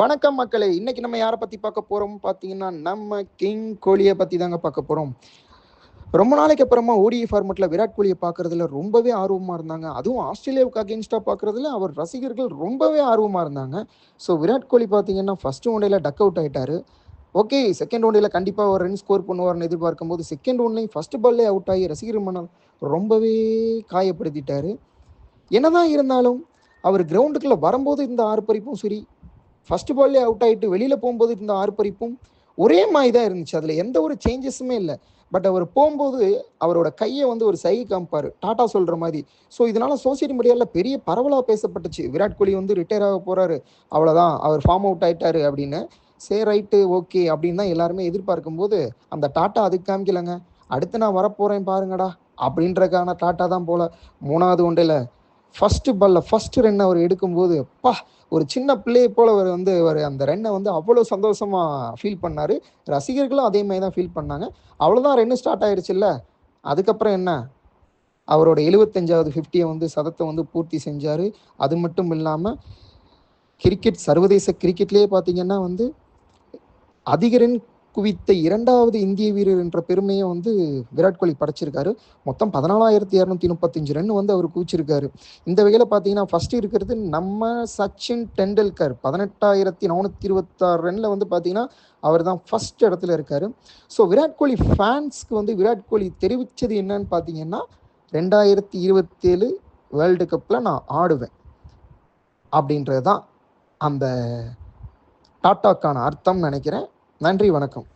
வணக்கம் மக்களே. இன்னைக்கு நம்ம யாரை பத்தி பார்க்க போறோம் பார்த்தீங்கன்னா நம்ம கிங் கோலியை பத்தி தாங்க பார்க்க போறோம். ரொம்ப நாளைக்கு அப்புறமா ஓடிஐ ஃபார்மெட்டில் விராட் கோலியை பார்க்கறதுல ரொம்பவே ஆர்வமாக இருந்தாங்க. அதுவும் ஆஸ்திரேலியாவுக்கு அகேன்ஸ்டாக பார்க்குறதுல அவர் ரசிகர்கள் ரொம்பவே ஆர்வமாக இருந்தாங்க. ஸோ விராட் கோலி பார்த்தீங்கன்னா ஃபர்ஸ்ட் ஒன்டேல டக் அவுட் ஆகிட்டார் ஓகே செகண்ட் ஒன்டேல கண்டிப்பாக ஒரு ரன் ஸ்கோர் பண்ணுவார்னு எதிர்பார்க்கும் போது செகண்ட் ஒன்லையும் ஃபர்ஸ்ட் பால்லே அவுட் ஆகி ரசிகர் மனம் ரொம்பவே காயப்படுத்திட்டார். என்னதான் இருந்தாலும் அவர் கிரவுண்டுக்குள்ளே வரும்போது இருந்த ஆர்ப்பரிப்பும் சரி ஃபர்ஸ்ட் பால்லே அவுட் ஆகிட்டு வெளியில் போகும்போது இருந்த ஆர்ப்பரிப்பும் ஒரே மாதிரி தான் இருந்துச்சு. அதில் எந்த ஒரு சேஞ்சஸுமே இல்லை. பட் அவர் போகும்போது அவரோட கையை வந்து ஒரு சைகை காமிப்பார். டாட்டா சொல்கிற மாதிரி. ஸோ இதனால் சோசியல் மீடியாவில் பெரிய பரவலாக பேசப்பட்டுச்சு. விராட் கோலி வந்து ரிட்டையர் ஆக போகிறாரு அவ்வளோதான் அவர் ஃபார்ம் அவுட் ஆயிட்டாரு அப்படின்னு. சரி ரைட்டு ஓகே அப்படின்னு தான் எல்லாருமே எதிர்பார்க்கும் போது அந்த டாட்டா அதுக்கு காமிக்கலங்க. அடுத்து நான் வரப்போகிறேன் பாருங்கடா. அப்படின்றக்கான டாட்டா தான் போல. மூணாவது ஒன்றில் ஃபஸ்ட்டு பால்ல ஃபஸ்ட்டு ரன் அவர் எடுக்கும்போது அப்பா ஒரு சின்ன பிள்ளையை போல அவர் வந்து அவர் அந்த ரன்னை வந்து அவ்வளோ சந்தோஷமா ஃபீல் பண்ணார். ரசிகர்களும் அதே மாதிரி தான் ஃபீல் பண்ணாங்க. அவ்வளோதான் ரன்னு ஸ்டார்ட் ஆயிருச்சுல்ல? அதுக்கப்புறம் என்ன? அவரோட எழுபத்தஞ்சாவது ஃபிஃப்டியை வந்து சதத்தை வந்து பூர்த்தி செஞ்சார். அது மட்டும் இல்லாமல் கிரிக்கெட் சர்வதேச கிரிக்கெட்லேயே பார்த்தீங்கன்னா வந்து அதிக ரன் குவித்த இரண்டாவது இந்திய வீரர் என்ற பெருமையை வந்து விராட் கோலி படைச்சிருக்காரு. மொத்தம் பதினாலாயிரத்தி இரநூத்தி முப்பத்தஞ்சு ரன் வந்து அவர் குவிச்சிருக்காரு. இந்த வகையில் பார்த்தீங்கன்னா ஃபர்ஸ்ட் இருக்கிறது நம்ம சச்சின் டெண்டுல்கர். பதினெட்டாயிரத்தி நானூற்றி இருபத்தாறு ரனில் வந்து பார்த்தீங்கன்னா அவர் தான் ஃபர்ஸ்ட் இடத்துல இருக்காரு. ஸோ விராட் கோலி ஃபேன்ஸ்க்கு வந்து விராட் கோலி தெரிவித்தது என்னன்னு பார்த்தீங்கன்னா ரெண்டாயிரத்தி இருபத்தேழு வேர்ல்டு கப்பில் நான் ஆடுவேன் அப்படின்றது தான் அந்த டாட்டாக்கான அர்த்தம் நினைக்கிறேன். நன்றி வணக்கம்.